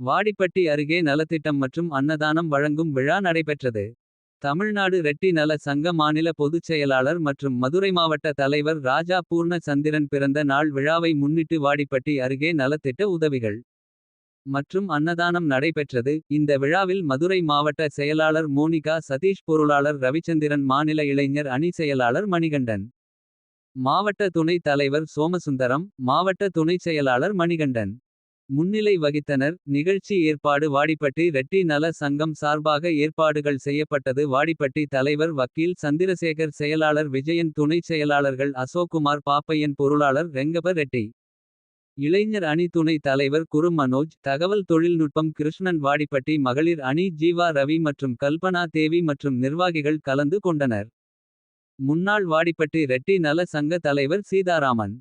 வாடிப்பட்டி அருகே நலத்திட்டம் மற்றும் அன்னதானம் வழங்கும் விழா நடைபெற்றது. தமிழ்நாடு ரெட்டி நல சங்க மாநில பொதுச் செயலாளர் மற்றும் மதுரை மாவட்ட தலைவர் ராஜா பூர்ண சந்திரன் பிறந்த நாள் விழாவை முன்னிட்டு வாடிப்பட்டி அருகே நலத்திட்ட உதவிகள். மற்றும் அன்னதானம் நடைபெற்றது. இந்த விழாவில் மதுரை மாவட்ட செயலாளர் மோனிகா சதீஷ் பொருளாளர் ரவிச்சந்திரன் மாநில இளைஞர் அணி செயலாளர் மணிகண்டன். மாவட்ட துணைத் தலைவர் சோமசுந்தரம் மாவட்ட துணைச் செயலாளர் மணிகண்டன். முன்னிலை வகித்தனர் நிகழ்ச்சி ஏற்பாடு வாடிப்பட்டி ரெட்டி நல சங்கம் சார்பாக ஏற்பாடுகள் செய்யப்பட்டது. வாடிப்பட்டி தலைவர் வக்கீல் சந்திரசேகர் செயலாளர் விஜயன் துணைச் செயலாளர்கள் அசோக்குமார் பாப்பையன் பொருளாளர் ரெங்கப ரெட்டி. இளைஞர் அணி துணை தலைவர் குரு மனோஜ் தகவல் தொழில்நுட்பம் கிருஷ்ணன் வாடிப்பட்டி மகளிர் அணி ஜீவா ரவி மற்றும் கல்பனா தேவி மற்றும் நிர்வாகிகள் கலந்து கொண்டனர். முன்னாள் வாடிப்பட்டி ரெட்டி நல சங்க தலைவர் சீதாராமன்.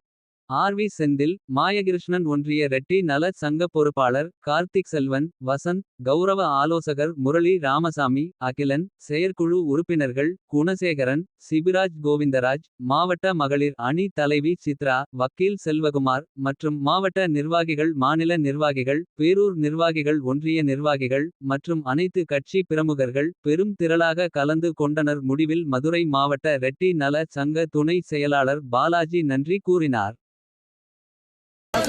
ஆர் வி செந்தில் மாயகிருஷ்ணன் ஒன்றிய ரெட்டி நல சங்க பொறுப்பாளர் கார்த்திக் செல்வன் வசந்த் கௌரவ ஆலோசகர் முரளி ராமசாமி அகிலன் செயற்குழு உறுப்பினர்கள் குணசேகரன் சிபிராஜ் கோவிந்தராஜ் மாவட்ட மகளிர் அணி தலைவி சித்ரா வக்கீல் செல்வகுமார் மற்றும் மாவட்ட நிர்வாகிகள் மாநில நிர்வாகிகள் பேரூர் நிர்வாகிகள் ஒன்றிய நிர்வாகிகள் மற்றும் அனைத்து கட்சி பிரமுகர்கள் பெரும் திரளாக கலந்து கொண்டனர் முடிவில் மதுரை மாவட்ட ரெட்டி நல சங்க துணை செயலாளர் பாலாஜி நன்றி கூறினார்.